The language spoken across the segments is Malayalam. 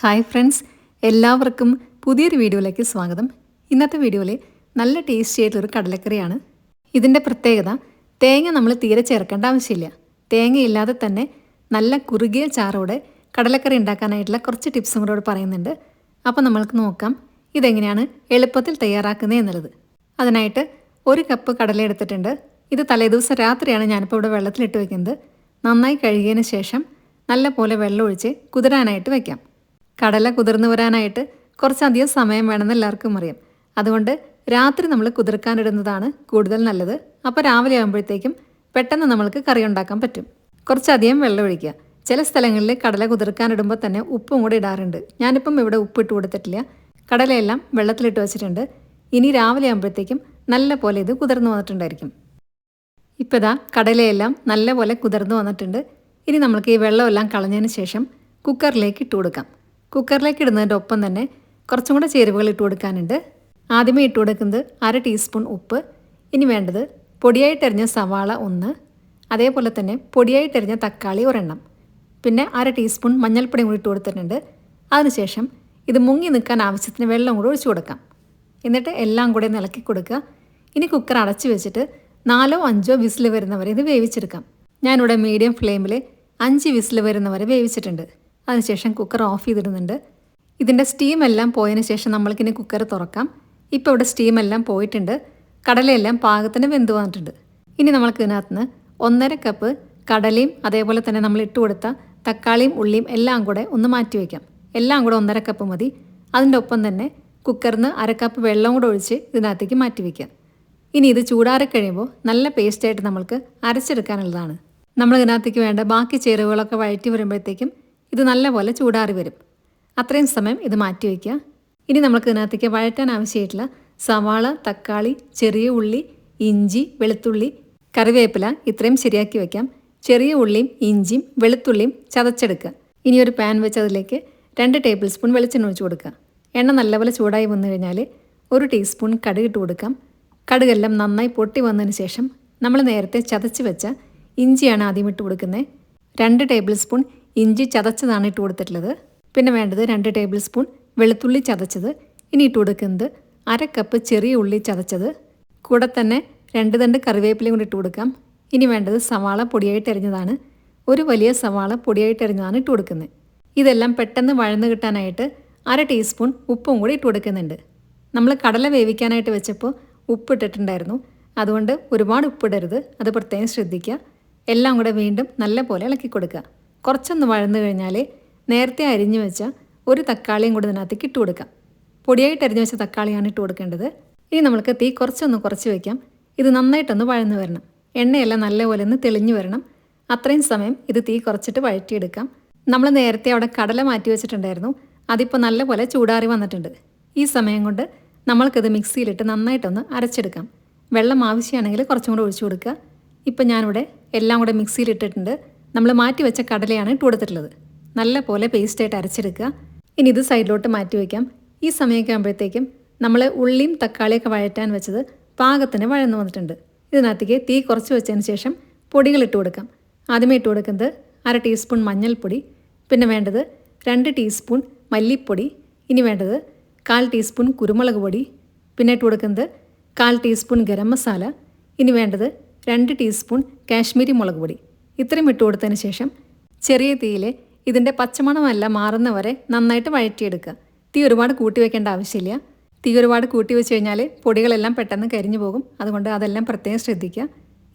ഹായ് ഫ്രണ്ട്സ് എല്ലാവർക്കും പുതിയൊരു വീഡിയോയിലേക്ക് സ്വാഗതം. ഇന്നത്തെ വീഡിയോയിൽ നല്ല ടേസ്റ്റി ആയിട്ടുള്ളൊരു കടലക്കറിയാണ്. ഇതിന്റെ പ്രത്യേകത തേങ്ങ നമ്മൾ തീരെ ചേർക്കേണ്ട ആവശ്യമില്ല. തേങ്ങയില്ലാതെ തന്നെ നല്ല കുറുകിയ ചാറോടെ കടലക്കറി ഉണ്ടാക്കാനായിട്ടുള്ള കുറച്ച് ടിപ്സും കൂടെ പറയുന്നുണ്ട്. അപ്പോൾ നമ്മൾക്ക് നോക്കാം ഇതെങ്ങനെയാണ് എളുപ്പത്തിൽ തയ്യാറാക്കുന്നത് എന്നുള്ളത്. അതിനായിട്ട് ഒരു കപ്പ് കടല എടുത്തിട്ടുണ്ട്. ഇത് തലേദിവസം രാത്രിയാണ് ഞാനിപ്പോൾ ഇവിടെ വെള്ളത്തിലിട്ട് വെക്കുന്നത്. നന്നായി കഴുകിയതിന് ശേഷം നല്ല പോലെ വെള്ളം ഒഴിച്ച് കുതിരാനായിട്ട് വെക്കാം. കടല കുതിർന്നു വരാനായിട്ട് കുറച്ചധികം സമയം വേണമെന്ന് എല്ലാവർക്കും അറിയാം. അതുകൊണ്ട് രാത്രി നമ്മൾ കുതിർക്കാനിടുന്നതാണ് കൂടുതൽ നല്ലത്. അപ്പോൾ രാവിലെ ആകുമ്പോഴത്തേക്കും പെട്ടെന്ന് നമ്മൾക്ക് കറി ഉണ്ടാക്കാൻ പറ്റും. കുറച്ചധികം വെള്ളം ഒഴിക്കുക. ചില സ്ഥലങ്ങളിൽ കടല കുതിർക്കാനിടുമ്പോൾ തന്നെ ഉപ്പും കൂടെ ഇടാറുണ്ട്. ഞാനിപ്പം ഇവിടെ ഉപ്പിട്ട് കൊടുത്തിട്ടില്ല. കടലയെല്ലാം വെള്ളത്തിലിട്ട് വെച്ചിട്ടുണ്ട്. ഇനി രാവിലെ ആകുമ്പോഴത്തേക്കും നല്ല പോലെ ഇത് കുതിർന്നു വന്നിട്ടുണ്ടായിരിക്കും. ഇപ്പോൾ ഇതാ കടലയെല്ലാം നല്ലപോലെ കുതിർന്നു വന്നിട്ടുണ്ട്. ഇനി നമുക്ക് ഈ വെള്ളമെല്ലാം കളഞ്ഞതിന് ശേഷം കുക്കറിലേക്ക് ഇട്ട് കൊടുക്കാം. കുക്കറിലേക്ക് ഇടുന്നതിന്റെ ഒപ്പം തന്നെ കുറച്ചും കൂടെ ചേരുവകൾ ഇട്ട് കൊടുക്കാനുണ്ട്. ആദ്യമേ ഇട്ട് കൊടുക്കുന്നത് അര ടീസ്പൂൺ ഉപ്പ്. ഇനി വേണ്ടത് പൊടിയായിട്ടെറിഞ്ഞ സവാള ഒന്ന്. അതേപോലെ തന്നെ പൊടിയായിട്ടെറിഞ്ഞ തക്കാളി ഒരെണ്ണം. പിന്നെ അര ടീസ്പൂൺ മഞ്ഞൾപ്പൊടി കൂടി ഇട്ട് കൊടുത്തിട്ടുണ്ട്. അതിനുശേഷം ഇത് മുങ്ങി നിൽക്കാൻ ആവശ്യത്തിന് വെള്ളം കൂടി ഒഴിച്ചു കൊടുക്കാം. എന്നിട്ട് എല്ലാം കൂടെ ഇളക്കി കൊടുക്കുക. ഇനി കുക്കർ അടച്ചു വെച്ചിട്ട് നാലോ അഞ്ചോ വിസിൽ വരുന്നവരെ ഇത് വേവിച്ചെടുക്കാം. ഞാനിവിടെ മീഡിയം ഫ്ലെയിമിൽ അഞ്ച് വിസിൽ വരുന്നവരെ വേവിച്ചിട്ടുണ്ട്. അതിനുശേഷം കുക്കർ ഓഫ് ചെയ്തിടുന്നുണ്ട്. ഇതിന്റെ സ്റ്റീം എല്ലാം പോയതിന് ശേഷം നമ്മൾക്കിനി കുക്കർ തുറക്കാം. ഇപ്പോൾ ഇവിടെ സ്റ്റീം എല്ലാം പോയിട്ടുണ്ട്. കടലയെല്ലാം പാകത്തിന് വെന്ത് വന്നിട്ടുണ്ട്. ഇനി നമ്മൾക്ക് ഇതിനകത്ത് നിന്ന് ഒന്നര കപ്പ് കടലയും അതേപോലെ തന്നെ നമ്മൾ ഇട്ട് കൊടുത്ത തക്കാളിയും ഉള്ളിയും എല്ലാം കൂടെ ഒന്ന് മാറ്റി വയ്ക്കാം. എല്ലാം കൂടെ ഒന്നര കപ്പ് മതി. അതിന്റെ ഒപ്പം തന്നെ കുക്കറിന് അര കപ്പ് വെള്ളം കൂടെ ഒഴിച്ച് ഇതിനകത്തേക്ക് മാറ്റി വയ്ക്കാം. ഇനി ഇത് ചൂടാറി കഴിയുമ്പോൾ നല്ല പേസ്റ്റായിട്ട് നമ്മൾക്ക് അരച്ചെടുക്കാനുള്ളതാണ്. നമ്മൾ ഇതിനകത്തേക്ക് വേണ്ട ബാക്കി ചേരുവകളൊക്കെ വഴറ്റി വരുമ്പോഴത്തേക്കും ഇത് നല്ലപോലെ ചൂടാറി വരും. അത്രയും സമയം ഇത് മാറ്റി വയ്ക്കുക. ഇനി നമുക്ക് ഇതിനകത്തേക്ക് വഴറ്റാൻ ആവശ്യമായിട്ടുള്ള സവാള തക്കാളി ചെറിയ ഉള്ളി ഇഞ്ചി വെളുത്തുള്ളി കറിവേപ്പില ഇത്രയും ശരിയാക്കി വയ്ക്കാം. ചെറിയ ഉള്ളിയും ഇഞ്ചിയും വെളുത്തുള്ളിയും ചതച്ചെടുക്കുക. ഇനി ഒരു പാൻ വെച്ച് അതിലേക്ക് രണ്ട് ടേബിൾ സ്പൂൺ വെളിച്ചെണ്ണ ഒഴിച്ച് കൊടുക്കുക. എണ്ണ നല്ലപോലെ ചൂടായി വന്നു കഴിഞ്ഞാൽ ഒരു ടീസ്പൂൺ കടുക് ഇട്ട് കൊടുക്കാം. കടുകെല്ലാം നന്നായി പൊട്ടി വന്നതിന് ശേഷം നമ്മൾ നേരത്തെ ചതച്ച് വെച്ച ഇഞ്ചിയാണ് ആദ്യം ഇട്ട് കൊടുക്കുന്നത്. രണ്ട് ടേബിൾ സ്പൂൺ ഇഞ്ചി ചതച്ചതാണ് ഇട്ട് കൊടുത്തിട്ടുള്ളത്. പിന്നെ വേണ്ടത് രണ്ട് ടേബിൾ സ്പൂൺ വെളുത്തുള്ളി ചതച്ചത്. ഇനി ഇട്ട് കൊടുക്കുന്നത് അര കപ്പ് ചെറിയ ഉള്ളി ചതച്ചത്. കൂടെ തന്നെ രണ്ട് തണ്ട് കറിവേപ്പിലയും കൂടി ഇട്ട് കൊടുക്കാം. ഇനി വേണ്ടത് സവാള പൊടിയായിട്ട് എറിഞ്ഞതാണ് ഒരു വലിയ സവാള പൊടിയായിട്ട് എറിഞ്ഞതാണ് ഇട്ട് കൊടുക്കുന്നത്. ഇതെല്ലാം പെട്ടെന്ന് വഴന്ന് കിട്ടാനായിട്ട് അര ടീസ്പൂൺ ഉപ്പും കൂടി ഇട്ട് കൊടുക്കുന്നുണ്ട്. നമ്മൾ കടല വേവിക്കാനായിട്ട് വെച്ചപ്പോൾ ഉപ്പ് ഇട്ടിട്ടുണ്ടായിരുന്നു. അതുകൊണ്ട് ഒരുപാട് ഉപ്പിടരുത് അത് പ്രത്യേകം ശ്രദ്ധിക്കുക. എല്ലാം കൂടെ വീണ്ടും നല്ല പോലെ ഇളക്കി കൊടുക്കുക. കുറച്ചൊന്ന് വഴന്നു കഴിഞ്ഞാൽ നേരത്തെ അരിഞ്ഞു വെച്ച ഒരു തക്കാളിയും കൂടി ഇതിനകത്തേക്ക് ഇട്ട് കൊടുക്കാം. പൊടിയായിട്ട് അരിഞ്ഞു വെച്ച തക്കാളിയാണ് ഇട്ട് കൊടുക്കേണ്ടത്. ഇനി നമ്മൾക്ക് തീ കുറച്ചൊന്ന് കുറച്ച് വയ്ക്കാം ഇത് നന്നായിട്ടൊന്ന് വഴന്നു വരണം. എണ്ണയെല്ലാം നല്ലപോലെ ഒന്ന് തെളിഞ്ഞു വരണം. അത്രയും സമയം ഇത് തീ കുറച്ചിട്ട് വഴറ്റിയെടുക്കാം. നമ്മൾ നേരത്തെ അവിടെ കടല മാറ്റി വെച്ചിട്ടുണ്ടായിരുന്നു. അതിപ്പോൾ നല്ലപോലെ ചൂടാറി വന്നിട്ടുണ്ട്. ഈ സമയം കൊണ്ട് നമ്മൾക്കിത് മിക്സിയിലിട്ട് നന്നായിട്ടൊന്ന് അരച്ചെടുക്കാം. വെള്ളം ആവശ്യമാണെങ്കിൽ കുറച്ചും കൂടെ ഒഴിച്ചു കൊടുക്കുക. ഇപ്പം ഞാനിവിടെ എല്ലാം കൂടെ മിക്സിയിലിട്ടിട്ടുണ്ട്. നമ്മൾ മാറ്റി വെച്ച കടലയാണ് ഇട്ട് കൊടുത്തിട്ടുള്ളത്. നല്ല പോലെ പേസ്റ്റായിട്ട് അരച്ചെടുക്കുക. ഇനി ഇത് സൈഡിലോട്ട് മാറ്റി വയ്ക്കാം ഈ സമയമൊക്കെ ആകുമ്പോഴത്തേക്കും നമ്മൾ ഉള്ളിയും തക്കാളിയൊക്കെ വഴറ്റാൻ വെച്ചത് പാകത്തിന് വഴന്നു വന്നിട്ടുണ്ട്. ഇതിനകത്തേക്ക് തീ കുറച്ച് വെച്ചതിന് ശേഷം പൊടികൾ ഇട്ട് കൊടുക്കാം. ആദ്യമേ ഇട്ട് കൊടുക്കുന്നത് അര ടീസ്പൂൺ മഞ്ഞൾപ്പൊടി പിന്നെ വേണ്ടത് രണ്ട് ടീസ്പൂൺ മല്ലിപ്പൊടി ഇനി വേണ്ടത് കാൽ ടീസ്പൂൺ കുരുമുളക് പൊടി പിന്നെ ഇട്ട് കൊടുക്കുന്നത് കാൽ ടീസ്പൂൺ ഗരം മസാല ഇനി വേണ്ടത് രണ്ട് ടീസ്പൂൺ കാശ്മീരി മുളക് പൊടി. ഇത്രയും ഇട്ട് കൊടുത്തതിന് ശേഷം ചെറിയ തീയിൽ ഇതിന്റെ പച്ചമണമെല്ലാം മാറുന്നവരെ നന്നായിട്ട് വഴറ്റിയെടുക്കുക. തീ ഒരുപാട് കൂട്ടി വെക്കേണ്ട ആവശ്യമില്ല. തീ ഒരുപാട് കൂട്ടി വെച്ച് കഴിഞ്ഞാൽ പൊടികളെല്ലാം പെട്ടെന്ന് കരിഞ്ഞു പോകും. അതുകൊണ്ട് അതെല്ലാം പ്രത്യേകം ശ്രദ്ധിക്കുക.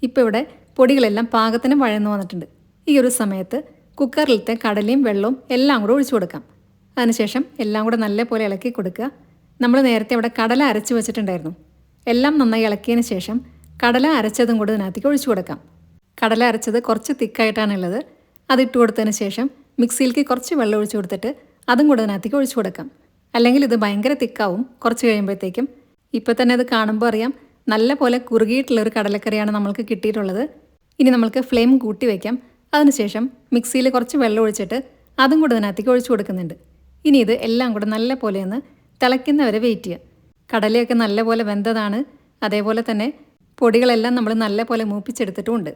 ഇപ്പോൾ ഇവിടെ പൊടികളെല്ലാം പാകത്തിന് വഴന്നു വന്നിട്ടുണ്ട്. ഈ ഒരു സമയത്ത് കുക്കറിലത്തെ കടലയും വെള്ളവും എല്ലാം കൂടെ ഒഴിച്ചു കൊടുക്കാം. അതിനുശേഷം എല്ലാം കൂടെ നല്ലപോലെ ഇളക്കി കൊടുക്കുക. നമ്മൾ നേരത്തെ ഇവിടെ കടല അരച്ച് വെച്ചിട്ടുണ്ടായിരുന്നു. എല്ലാം നന്നായി ഇളക്കിയതിന് ശേഷം കടല അരച്ചതും കൂടെ ഇതിനകത്തേക്ക് ഒഴിച്ചു കൊടുക്കാം. കടല അരച്ചത് കുറച്ച് തിക്കായിട്ടാണുള്ളത്. അത് ഇട്ട് കൊടുത്തതിന് ശേഷം മിക്സിയിലേക്ക് കുറച്ച് വെള്ളം ഒഴിച്ചു കൊടുത്തിട്ട് അതും കൂടെ അതിനകത്തേക്ക് ഒഴിച്ചു കൊടുക്കാം. അല്ലെങ്കിൽ ഇത് ഭയങ്കര തിക്കാവും. കുറച്ച് കഴിയുമ്പോഴത്തേക്കും ഇപ്പോൾ തന്നെ അത് കാണുമ്പോൾ അറിയാം. നല്ല പോലെ കുറുകിയിട്ടുള്ള ഒരു കടലക്കറിയാണ് നമ്മൾക്ക് കിട്ടിയിട്ടുള്ളത്. ഇനി നമ്മൾക്ക് ഫ്ലെയിം കൂട്ടി വയ്ക്കാം അതിനുശേഷം മിക്സിയിൽ കുറച്ച് വെള്ളം ഒഴിച്ചിട്ട് അതും കൂടെ അതിനകത്തേക്ക് ഒഴിച്ചു കൊടുക്കുന്നുണ്ട്. ഇനി ഇത് എല്ലാം കൂടെ നല്ല പോലെ ഒന്ന് തിളയ്ക്കുന്നവരെ വെയിറ്റ് ചെയ്യുക. കടലയൊക്കെ നല്ലപോലെ വെന്തതാണ്. അതേപോലെ തന്നെ പൊടികളെല്ലാം നമ്മൾ നല്ലപോലെ മൂപ്പിച്ചെടുത്തിട്ടുമുണ്ട്.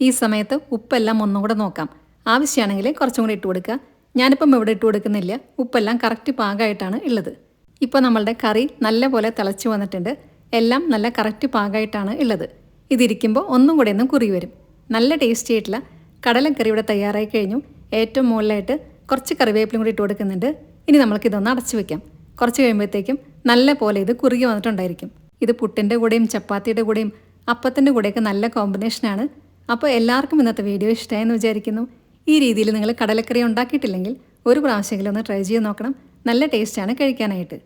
ഈ സമയത്ത് ഉപ്പെല്ലാം ഒന്നും കൂടെ നോക്കാം. ആവശ്യമാണെങ്കിൽ കുറച്ചും കൂടി ഇട്ട് കൊടുക്കുക. ഞാനിപ്പം ഇവിടെ ഇട്ട് കൊടുക്കുന്നില്ല. ഉപ്പെല്ലാം കറക്റ്റ് പാകമായിട്ടാണ് ഉള്ളത്. ഇപ്പോൾ നമ്മളുടെ കറി നല്ല പോലെ തിളച്ചു വന്നിട്ടുണ്ട്. എല്ലാം നല്ല കറക്റ്റ് പാകമായിട്ടാണ് ഉള്ളത്. ഇതിരിക്കുമ്പോൾ ഒന്നും കൂടെ ഒന്നും കുറി വരും. നല്ല ടേസ്റ്റി ആയിട്ടുള്ള കടലക്കറി ഇവിടെ തയ്യാറായി കഴിഞ്ഞു. ഏറ്റവും മുകളിലായിട്ട് കുറച്ച് കറിവേപ്പിലും കൂടി ഇട്ട് കൊടുക്കുന്നുണ്ട്. ഇനി നമുക്കിതൊന്ന് അടച്ചു വെക്കാം. കുറച്ച് കഴിയുമ്പോഴത്തേക്കും നല്ല പോലെ ഇത് കുറുകി വന്നിട്ടുണ്ടായിരിക്കും. ഇത് പുട്ടിന്റെ കൂടെയും ചപ്പാത്തിയുടെ കൂടെയും അപ്പത്തിന്റെ കൂടെയൊക്കെ നല്ല കോമ്പിനേഷനാണ് അപ്പോൾ എല്ലാവർക്കും ഇന്നത്തെ വീഡിയോ ഇഷ്ടമായെന്ന് വിചാരിക്കുന്നു. ഈ രീതിയിൽ നിങ്ങൾ കടലക്കറി ഉണ്ടാക്കിയിട്ടില്ലെങ്കിൽ ഒരു പ്രാവശ്യമെങ്കിലും ഒന്ന് ട്രൈ ചെയ്ത് നോക്കണം. നല്ല ടേസ്റ്റാണ് കഴിക്കാനായിട്ട്.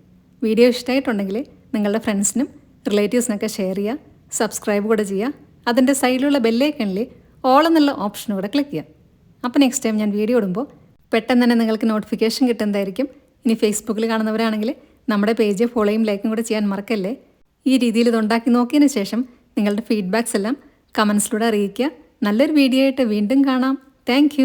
വീഡിയോ ഇഷ്ടമായിട്ടുണ്ടെങ്കിൽ നിങ്ങളുടെ ഫ്രണ്ട്സിനും റിലേറ്റീവ്സിനൊക്കെ ഷെയർ ചെയ്യുക സബ്സ്ക്രൈബ് കൂടെ ചെയ്യുക അതിന്റെ സൈഡിലുള്ള ബെല്ലൈക്കണിൽ ഓൾ എന്നുള്ള ഓപ്ഷൻ കൂടെ ക്ലിക്ക് ചെയ്യുക. അപ്പോൾ നെക്സ്റ്റ് ടൈം ഞാൻ വീഡിയോ ഇടുമ്പോൾ പെട്ടെന്ന് തന്നെ നിങ്ങൾക്ക് നോട്ടിഫിക്കേഷൻ കിട്ടുന്നതായിരിക്കും. ഇനി ഫേസ്ബുക്കിൽ കാണുന്നവരാണെങ്കിൽ നമ്മുടെ പേജ് ഫോളോയും ലൈക്കും കൂടെ ചെയ്യാൻ മറക്കല്ലേ? ഈ രീതിയിൽ ഇത് ഉണ്ടാക്കി നോക്കിയതിന് ശേഷം നിങ്ങളുടെ ഫീഡ്ബാക്സ് എല്ലാം കമൻസിലൂടെ അറിയിക്കുക. നല്ലൊരു വീഡിയോ ആയിട്ട് വീണ്ടും കാണാം. താങ്ക്